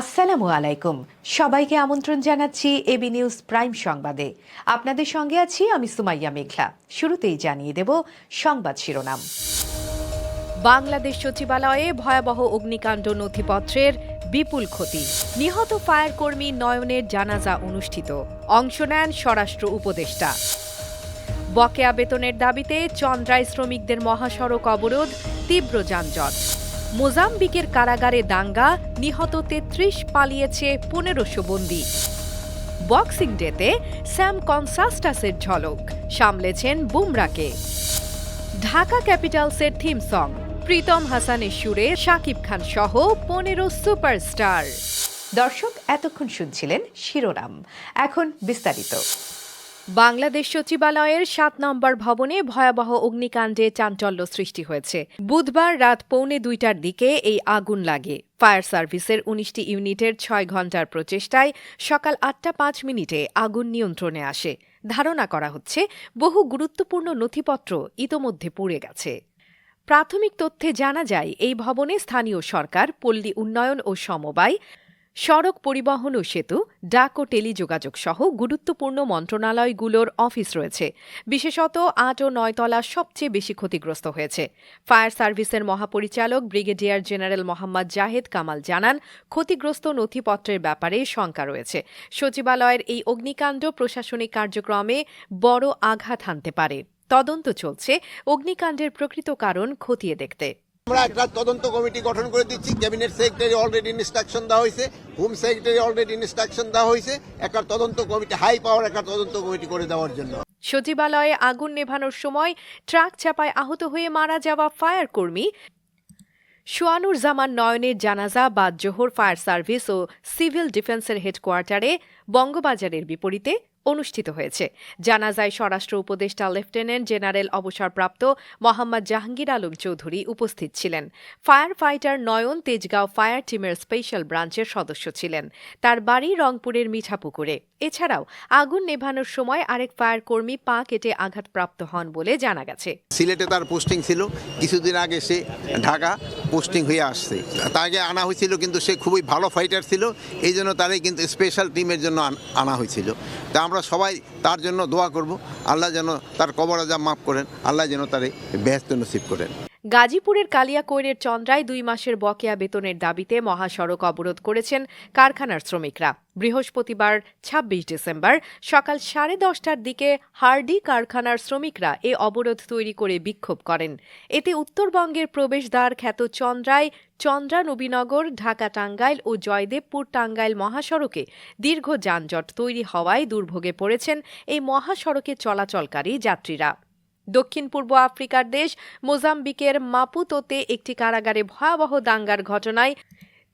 আসসালামু আলাইকুম। সবাইকে আমন্ত্রণ জানাচ্ছি এবি নিউজ প্রাইম সংবাদে। আপনাদের সঙ্গে আছি আমি সুমাইয়া মেঘলা শুরুতেই জানিয়ে দেব সংবাদ শিরোনাম। বাংলাদেশ সচিবালয়ে ভয়াবহ অগ্নিকাণ্ড নথিপত্রের বিপুল ক্ষতি। নিহত ফায়ার কর্মী নয়নের জানাজা অনুষ্ঠিত। অংশ নেন স্বরাষ্ট্র উপদেষ্টা। বকেয়া বেতনের দাবিতে চন্দ্রায় শ্রমিকদের মহাসড়ক অবরোধ, তীব্র যানজট। মোজাম্বিকের কারাগারে দাঙ্গা, নিহত তেত্রিশ পালিয়েছে পনেরোশো বন্দী। বক্সিং ডেতে স্যাম কনসাস্টাসের ঝলক, সামলেছেন বুমরাকে। ঢাকা ক্যাপিটালসের থিম সং, প্রীতম হাসানের সুরে শাকিব খান সহ পনেরো সুপারস্টার। দর্শক, এতক্ষণ শুনছিলেন শিরোনাম। এখন বিস্তারিত। বাংলাদেশ সচিবালয়ের সাত নম্বর ভবনে ভয়াবহ অগ্নিকাণ্ডে চাঞ্চল্য সৃষ্টি হয়েছে। বুধবার রাত পৌনে দুইটার দিকে এই আগুন লাগে। ফায়ার সার্ভিসের উনিশটি ইউনিটের ছয় ঘণ্টার প্রচেষ্টায় সকাল আটটা পাঁচ মিনিটে আগুন নিয়ন্ত্রণে আসে। ধারণা করা হচ্ছে, বহু গুরুত্বপূর্ণ নথিপত্র ইতোমধ্যে পুড়ে গেছে। প্রাথমিক তথ্যে জানা যায়, এই ভবনে স্থানীয় সরকার, পল্লী উন্নয়ন ও সমবায় সড়ক পরিবহন ও সেতু, ডাক ও টেলিযোগাযোগ সহ গুরুত্বপূর্ণ মন্ত্রণালয়গুলোর অফিস রয়েছে। বিশেষত আট ও নয়তলা সবচেয়ে বেশি ক্ষতিগ্রস্ত হয়েছে। ফায়ার সার্ভিসের মহাপরিচালক ব্রিগেডিয়ার জেনারেল মোহাম্মদ জাহেদ কামাল জানান, ক্ষতিগ্রস্ত নথিপত্রের ব্যাপারে শঙ্কা রয়েছে। সচিবালয়ের এই অগ্নিকাণ্ড প্রশাসনিক কার্যক্রমে বড় আঘাত হানতে পারে। তদন্ত চলছে, অগ্নিকাণ্ডের প্রকৃত কারণ খতিয়ে দেখতে। আমরা একটা তদন্ত কমিটি গঠন করে দিচ্ছি। ক্যাবিনেট সেক্রেটারি অলরেডি ইনস্ট্রাকশন দেওয়া হয়েছে। হোম সেক্রেটারি অলরেডি ইনস্ট্রাকশন দেওয়া হয়েছে। একটা তদন্ত কমিটি হাই পাওয়ার একটা তদন্ত কমিটি করে দেওয়ার জন্য। সচিবালয়ে আগুন নেভানোর সময় ট্রাক চাপায় আহত হয়ে মারা যাওয়া ফায়ার কর্মী সোয়ানুর জামান নয়নের জানাজা বাদ জোহর ফায়ার সার্ভিস ও সিভিল ডিফেন্সের হেডকোয়ার্টারে বঙ্গবাজারের বিপরীতে অনুষ্ঠিত হয়েছে। জানাজায় স্বরাষ্ট্র উপদেষ্টা লেফটেন্যান্ট জেনারেল অবসরপ্রাপ্ত মোহাম্মদ জাহাঙ্গীর আলম চৌধুরী উপস্থিত ছিলেন। Fire fighter Nayan Tejgaon fire টিমের স্পেশাল ব্রাঞ্চের সদস্য ছিলেন। তার বাড়ি রংপুরের মিঠাপুকুরে। এছাড়াও আগুন নেভানোর সময় আরেক ফায়ার কর্মী পা কেটে আঘাতপ্রাপ্ত হন বলে জানা গেছে। সিলেটে তার পোস্টিং ছিল। কিছুদিন আগে সে ঢাকা পোস্টিং হয়ে আসছে। তাকে আনা হয়েছিল, কিন্তু সে খুবই ভালো ফাইটার ছিল। এই জন্য তারই কিন্তু স্পেশাল টিমের জন্য আন- হয়েছিল। তা আমরা সবাই তার জন্য দোয়া করব। আল্লাহ যেন তার কবর আজাব মাফ করেন। আল্লাহ যেন তার এই ব্যস্ত নসিব করেন। গাজীপুরের কালিয়াকৈরের চন্দ্রায় দুই মাসের বকেয়া বেতনের দাবিতে মহাসড়ক অবরোধ করেছেন কারখানার শ্রমিকরা। বৃহস্পতিবার ২৬ ডিসেম্বর সকাল সাড়ে দশটার দিকে হার্ডি কারখানার শ্রমিকরা এ অবরোধ তৈরি করে বিক্ষোভ করেন। এতে উত্তরবঙ্গের প্রবেশদ্বার খ্যাত চন্দ্রায়, চন্দ্রা নবীনগর, ঢাকা টাঙ্গাইল ও জয়দেবপুর টাঙ্গাইল মহাসড়কে দীর্ঘ যানজট তৈরি হওয়ায় দুর্ভোগে পড়েছেন এই মহাসড়কে চলাচলকারী যাত্রীরা। দক্ষিণ পূর্ব আফ্রিকার দেশ মোজাম্বিকের মাপুতোতে একটি কারাগারে ভয়াবহ দাঙ্গার ঘটনায়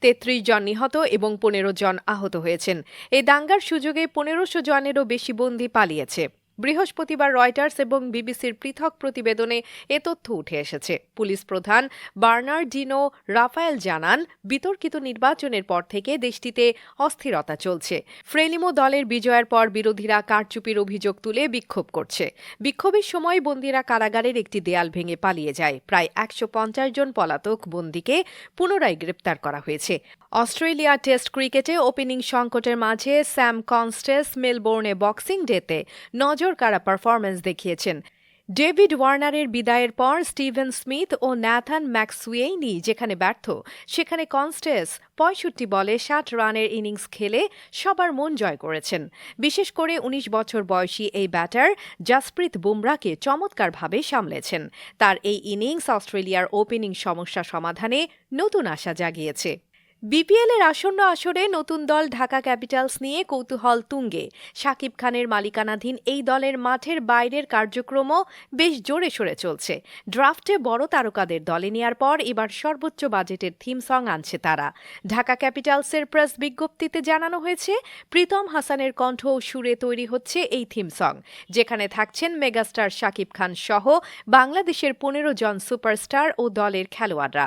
তেত্রিশ জন নিহত এবং পনেরো জন আহত হয়েছেন। এই দাঙ্গার সুযোগে পনেরোশো জনেরও বেশি বন্দী পালিয়েছে। বৃহস্পতিবার রয়টার্স এবং বিবিসির পৃথক প্রতিবেদনে এ তথ্য উঠে এসেছে। পুলিশ প্রধান বার্নার্ডিনো রাফায়েল জানান, বিতর্কিত নির্বাচনের পর থেকে দেশটিতে অস্থিরতা চলছে। ফ্রেলিমো দলের বিজয়ের পর বিরোধীরা কারচুপির অভিযোগ তুলে বিক্ষোভ করছে। বিক্ষোভের সময় বন্দীরা কারাগারের একটি দেয়াল ভেঙে পালিয়ে যায়। প্রায় একশো পঞ্চাশ জন পলাতক বন্দীকে পুনরায় গ্রেপ্তার করা হয়েছে। অস্ট্রেলিয়া টেস্ট ক্রিকেটে ওপেনিং সংকটের মাঝে স্যাম কনস্টেস মেলবোর্নে বক্সিং ডেতে নজর কাড়া পারফরম্যান্স দেখিয়েছেন। ডেভিড ওয়ার্নারের বিদায়ের পর স্টিভেন স্মিথ ও ন্যাথান ম্যাক্সুয়েইনি যেখানে ব্যর্থ, সেখানে কনস্টেস পঁয়ষট্টি বলে ষাট রানের ইনিংস খেলে সবার মন জয় করেছেন। বিশেষ করে ১৯ বছর বয়সী এই ব্যাটার জাসপ্রীত বুমরাকে চমৎকারভাবে সামলেছেন। তার এই ইনিংস অস্ট্রেলিয়ার ওপেনিং সমস্যা সমাধানে নতুন আশা জাগিয়েছে। বিপিএল এর আসন্ন আসরে নতুন দল ঢাকা ক্যাপিটালস নিয়ে কৌতূহল তুঙ্গে। শাকিব খানের মালিকানাধীন এই দলের মাঠের বাইরের কার্যক্রমও বেশ জোরে সোরে চলছে। ড্রাফটে বড় তারকাদের দলে নেয়ার পর এবার সর্বোচ্চ বাজেটের থিম সং আনছে তারা। ঢাকা ক্যাপিটালসের প্রেস বিজ্ঞপ্তিতে জানানো হয়েছে, প্রীতম হাসানের কণ্ঠ ও সুরে তৈরি হচ্ছে এই থিম সং। যেখানে থাকছেন মেগাস্টার শাকিব খান সহ বাংলাদেশের পনেরো জন সুপারস্টার ও দলের খেলোয়াড়রা।